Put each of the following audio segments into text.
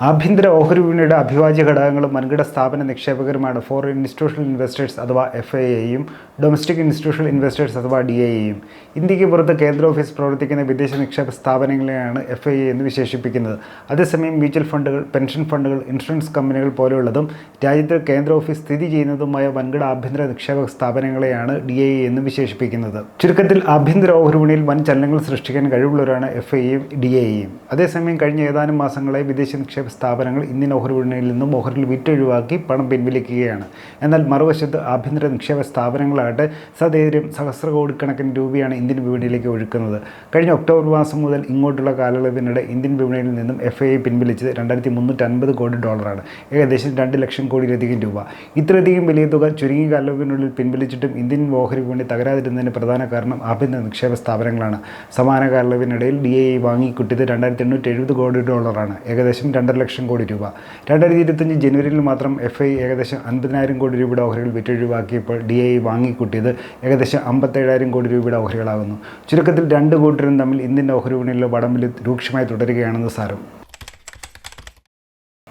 ആഭ്യന്തര ഓഹരി വിപണിയുടെ അഭിവാജ്യ ഘടകങ്ങളും വൻകിട സ്ഥാപന നിക്ഷേപകരുമാണ് ഫോറിൻ ഇൻസ്റ്റിറ്റ്യൂഷണൽ ഇൻവെസ്റ്റേഴ്സ് അഥവാ എഫ് ഐ എയും ഡൊമസ്റ്റിക് ഇൻസ്റ്റിറ്റ്യൂഷണൽ ഇൻവെസ്റ്റേഴ്സ് അഥവാ ഡി എയും ഇന്ത്യയ്ക്ക് പുറത്ത് കേന്ദ്ര ഓഫീസ് പ്രവർത്തിക്കുന്ന വിദേശ നിക്ഷേപ സ്ഥാപനങ്ങളെയാണ് എഫ് ഐ എ എന്ന് വിശേഷിപ്പിക്കുന്നത്. അതേസമയം മ്യൂച്വൽ ഫണ്ടുകൾ പെൻഷൻ ഫണ്ടുകൾ ഇൻഷുറൻസ് കമ്പനികൾ പോലെയുള്ളതും രാജ്യത്ത് കേന്ദ്ര ഓഫീസ് സ്ഥിതി ചെയ്യുന്നതുമായ വൻകിട ആഭ്യന്തര നിക്ഷേപ സ്ഥാപനങ്ങളെയാണ് ഡി ഐ എന്ന് വിശേഷിപ്പിക്കുന്നത്. ചുരുക്കത്തിൽ ആഭ്യന്തര ഓഹരി വിപണിയിൽ വൻ ചലനങ്ങൾ സൃഷ്ടിക്കാൻ കഴിവുള്ളവരാണ് എഫ് ഐ എയും ഡി എയും അതേസമയം കഴിഞ്ഞ ഏതാനും മാസങ്ങളായി വിദേശ നിക്ഷേപ സ്ഥാപനങ്ങൾ ഇന്ത്യൻ ഓഹരി വിപണിയിൽ നിന്നും ഓഹരിൽ വിറ്റൊഴിവാക്കി പണം പിൻവലിക്കുകയാണ്. എന്നാൽ മറുവശത്ത് ആഭ്യന്തര നിക്ഷേപ സ്ഥാപനങ്ങളാകട്ടെ സധൈര്യം സഹസ്ര കോടിക്കണക്കിന് രൂപയാണ് ഇന്ത്യൻ വിപണിയിലേക്ക് ഒഴുക്കുന്നത്. കഴിഞ്ഞ ഒക്ടോബർ മാസം മുതൽ ഇങ്ങോട്ടുള്ള കാലയളവിനിടെ ഇന്ത്യൻ വിപണിയിൽ നിന്നും എഫ് ഐ പിൻവലിച്ചത് രണ്ടായിരത്തി മുന്നൂറ്റി അൻപത് കോടി ഡോളറാണ്. ഏകദേശം രണ്ട് ലക്ഷം കോടിയിലധികം രൂപ. ഇത്രയധികം വലിയ തുക ചുരുങ്ങിയ കാലയളവിനുള്ളിൽ പിൻവലിച്ചിട്ടും ഇന്ത്യൻ ഓഹരി വിപണി തകരാതിരുന്നതിന് പ്രധാന കാരണം ആഭ്യന്തര നിക്ഷേപ സ്ഥാപനങ്ങളാണ്. സമാന കാലയളവിനിടയിൽ ഡി ഐ വാങ്ങിക്കുട്ടിയത് രണ്ടായിരത്തി എണ്ണൂറ്റി എഴുപത് കോടി ഡോളറാണ്. ഏകദേശം രണ്ടര ലക്ഷം കോടി രൂപ. രണ്ടായിരത്തി ഇരുപത്തഞ്ച് ജനുവരിയിൽ മാത്രം എഫ് ഐ ഏകദേശം അൻപതിനായിരം കോടി രൂപയുടെ ഓഹരികൾ വിറ്റൊഴിവാക്കിയപ്പോൾ ഡി ഐ വാങ്ങിക്കൂട്ടിയത് ഏകദേശം അമ്പത്തേഴായിരം കോടി രൂപയുടെ ഓഹരികളാകുന്നു. ചുരുക്കത്തിൽ രണ്ട് കൂട്ടരും തമ്മിൽ ഇന്ത്യൻ ഓഹരി വിപണിയിലെ വടംവലി രൂക്ഷമായി തുടരുകയാണെന്ന് സാരം.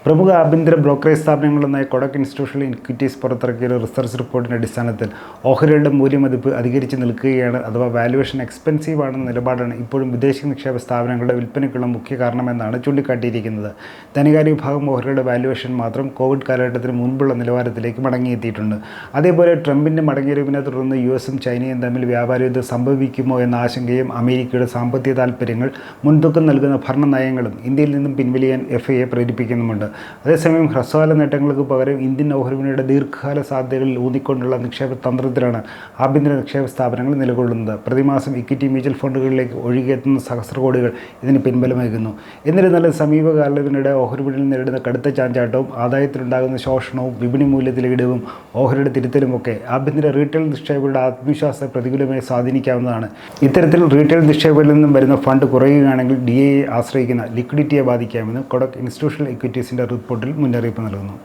പ്രമുഖ ആഭ്യന്തര ബ്രോക്കറേജ് സ്ഥാപനങ്ങളൊന്നായ കൊടക് ഇൻസ്റ്റിറ്റ്യൂഷണൽ ഇക്വിറ്റീസ് പുറത്തിറക്കിയ ഒരു റിസർച്ച് റിപ്പോർട്ടിന്റെ അടിസ്ഥാനത്തിൽ ഓഹരികളുടെ മൂല്യമതിപ്പ് അധികരിച്ച് നിൽക്കുകയാണ് അഥവാ വാലുവേഷൻ എക്സ്പെൻസീവ് ആണെന്ന നിലപാടാണ് ഇപ്പോഴും വിദേശ നിക്ഷേപ സ്ഥാപനങ്ങളുടെ വിൽപ്പനയ്ക്കുള്ള മുഖ്യ കാരണമെന്നാണ് ചൂണ്ടിക്കാട്ടിയിരിക്കുന്നത്. ധനകാര്യ വിഭാഗം ഓഹരികളുടെ വാലുവേഷൻ മാത്രം കോവിഡ് കാലഘട്ടത്തിന് മുൻപുള്ള നിലവാരത്തിലേക്ക് മടങ്ങിയെത്തിയിട്ടുണ്ട്. അതേപോലെ ട്രംപിന്റെ മടങ്ങിയറിവിനെ തുടർന്ന് യു എസും ചൈനയും തമ്മിൽ വ്യാപാര യുദ്ധം സംഭവിക്കുമോ എന്ന ആശങ്കയും അമേരിക്കയുടെ സാമ്പത്തിക താൽപ്പര്യങ്ങൾ മുൻതൂക്കം നൽകുന്ന ഭരണ നയങ്ങളും ഇന്ത്യയിൽ നിന്നും പിൻവലിയാൻ എഫ് എ പ്രേരിപ്പിക്കുന്നുമുണ്ട്. അതേസമയം ഹ്രസ്വകാല നേട്ടങ്ങൾക്ക് പകരം ഇന്ത്യൻ ഓഹരിവിപണിയുടെ ദീർഘകാല സാധ്യതകളിൽ ഊന്നിക്കൊണ്ടുള്ള നിക്ഷേപ തന്ത്രത്തിലാണ് ആഭ്യന്തര നിക്ഷേപ സ്ഥാപനങ്ങൾ നിലകൊള്ളുന്നത്. പ്രതിമാസം ഇക്വിറ്റി മ്യൂച്വൽ ഫണ്ടുകളിലേക്ക് ഒഴുകിയെത്തുന്ന സഹസ്ര കോടികൾ ഇതിന് പിൻബലമേകുന്നു. എന്നിരുന്നാലും സമീപകാലത്തിനിടെ ഓഹരിവിപണിയിൽ നേരിടുന്ന കടുത്ത ചാഞ്ചാട്ടവും ആദായത്തിലുണ്ടാകുന്ന ശോഷണവും വിപണി മൂല്യത്തിലെ ഇടിവും ഓഹരിയുടെ തിരുത്തലുമൊക്കെ ആഭ്യന്തര റീറ്റെയിൽ നിക്ഷേപകരുടെ ആത്മവിശ്വാസത്തെ പ്രതികൂലമായി സ്വാധീനിക്കാവുന്നതാണ്. ഇത്തരത്തിൽ റീറ്റെയിൽ നിക്ഷേപകരിൽ നിന്നും വരുന്ന ഫണ്ട് കുറയുകയാണെങ്കിൽ ഡി എ ആശ്രയിക്കുന്ന ലിക്വിഡിറ്റിയെ ബാധിക്കാമെന്ന് കൊടക് ഇൻസ്റ്റിറ്റ്യൂഷണൽ ഇക്വിറ്റീസിന്റെ റിപ്പോർട്ടിൽ മുന്നറിയിപ്പ് നൽകുന്നു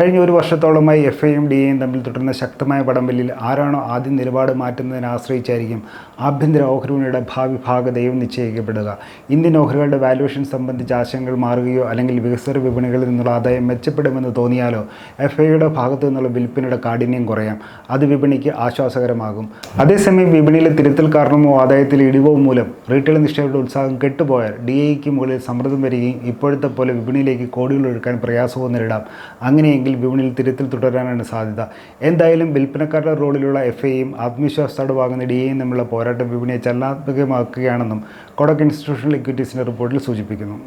കഴിഞ്ഞ ഒരു വർഷത്തോളമായി എഫ് ഐയും ഡി എയും തമ്മിൽ തുടരുന്ന ശക്തമായ വടംവലിയിൽ ആരാണോ ആദ്യം നിലപാട് മാറ്റുന്നതിനെ ആശ്രയിച്ചായിരിക്കും ആഭ്യന്തര ഓഹരിവിപണിയുടെ ഭാവി ഭാഗതയും നിശ്ചയിക്കപ്പെടുക. ഇന്ത്യൻ ഓഹരികളുടെ വാല്യുവേഷൻ സംബന്ധിച്ച ആശയങ്ങൾ മാറുകയോ അല്ലെങ്കിൽ വികസ്വര വിപണികളിൽ നിന്നുള്ള ആദായം മെച്ചപ്പെടുമെന്ന് തോന്നിയാലോ എഫ് ഐയുടെ ഭാഗത്തു നിന്നുള്ള വിൽപ്പനയുടെ കാഠിന്യം കുറയാം. അത് വിപണിക്ക് ആശ്വാസകരമാകും. അതേസമയം വിപണിയിലെ തിരുത്തൽ കാരണമോ ആദായത്തിൽ ഇടിവോ മൂലം റീറ്റെയിൽ നിക്ഷേപയുടെ ഉത്സാഹം കെട്ടുപോയാൽ ഡി ഐക്ക് മുകളിൽ സമ്മർദ്ദം വരികയും ഇപ്പോഴത്തെ പോലെ വിപണിയിലേക്ക് കോടികൾ ഒഴുക്കാൻ പ്രയാസവും നേരിടാം. അങ്ങനെയെങ്കിൽ വിപണിയിൽ തിരുത്തിൽ തുടരാനാണ് സാധ്യത. എന്തായാലും വിൽപ്പനക്കാരുടെ റോളിലുള്ള എഫ് ഐയും ആത്മവിശ്വാസത്തോടെ വാങ്ങുന്ന ഡി എയും തമ്മിലുള്ള പോരാട്ടം വിപണിയെ ചലനാത്മകമാക്കുകയാണെന്നും കൊടക് ഇൻസ്റ്റിറ്റ്യൂഷണൽ ഇക്വിറ്റീസിന്റെ റിപ്പോർട്ടിൽ സൂചിപ്പിക്കുന്നു.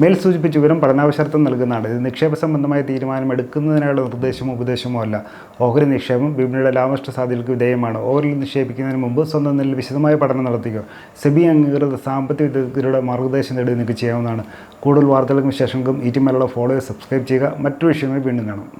മേൽ സൂചിപ്പിച്ച വിവരം പഠനാവശ്യാർത്ഥം നൽകുന്നതാണ്. ഇത് നിക്ഷേപ സംബന്ധമായ തീരുമാനം എടുക്കുന്നതിനുള്ള നിർദ്ദേശമോ ഉപദേശമോ അല്ല. ഓഹരി നിക്ഷേപം വിപണിയുടെ ലാഭനഷ്ട സാധ്യതകൾക്ക് വിധേയമാണ്. ഓഹരിയിൽ നിക്ഷേപിക്കുന്നതിന് മുമ്പ് സ്വന്തം നിലയിൽ വിശദമായ പഠനം നടത്തുക സെബി അംഗീകൃത സാമ്പത്തിക വിദഗ്ധരുടെ മാർഗനിർദ്ദേശം നേടി നിങ്ങൾക്ക് ചെയ്യാവുന്നതാണ്. കൂടുതൽ വാർത്തകൾക്കും വിശേഷങ്ങൾക്കും ഈ ടി മലയാളം ഫോളോ സബ്സ്ക്രൈബ് ചെയ്യുക. മറ്റു വിഷയങ്ങൾ വീണ്ടും കാണാം.